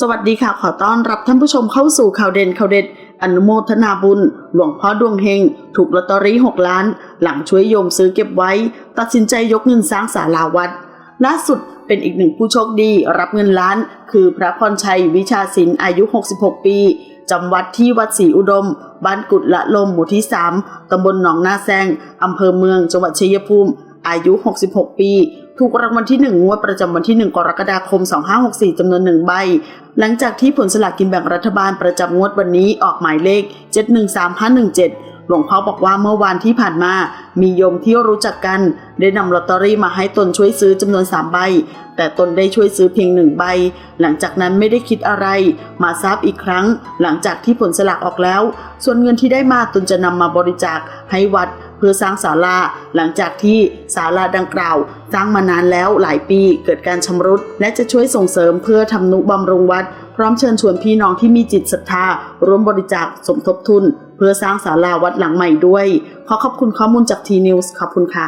สวัสดีค่ะ ขอต้อนรับท่านผู้ชมเข้าสู่ข่าวเด่นข่าวเด็ด อนุโมทนาบุญ หลวงพ่อดวงเฮง ถูกลอตเตอรี่ 6 ล้าน หลังช่วยโยมซื้อเก็บไว้ ตัดสินใจยกเงินสร้างศาลาวัด ล่าสุดเป็นอีกหนึ่งผู้โชคดี รับเงินล้าน คือพระพรชัยวิชาศิลป์อายุ 66 ปีจำวัดที่วัดศรีอุดม บ้านกุดละลมหมู่ที่ 3ตำบลหนองนาแซงอำเภอเมืองจังหวัดชัยภูมิ อายุ 66 ปี ถูกรางวัลที่1งวดประจำวันที่ 1 กรกฎาคม 2564 จำนวน1ใบ หลังจากที่ผลสลากกินแบ่งรัฐบาลประจำงวดวันนี้ออกหมายเลข 713517 หลวงพ่อบอกว่าเมื่อวานที่ผ่านมา มีโยมที่รู้จักกัน ได้นำลอตเตอรี่มาให้ตนช่วยซื้อจำนวน 3 ใบ แต่ตนได้ช่วยซื้อเพียงหนึ่งใบ หลังจากนั้นไม่ได้คิดอะไร มาทราบอีกครั้ง หลังจากที่ผลสลากออกแล้ว ส่วนเงินที่ได้มาตนจะนำมาบริจาคให้วัด พื่อสร้างศาลาหลังจากที่ศาลาดังกล่าวสร้างมานานแล้วหลายปีเกิดการชำรุด และจะช่วยส่งเสริมเพื่อทำนุบำรุงวัด พร้อมเชิญชวนพี่น้องที่มีจิตศรัทธาร่วมบริจาคสมทบทุน เพื่อสร้างศาลาวัดหลังใหม่ด้วย ขอขอบคุณข้อมูลจากทีนิวส์ขอบคุณค่ะ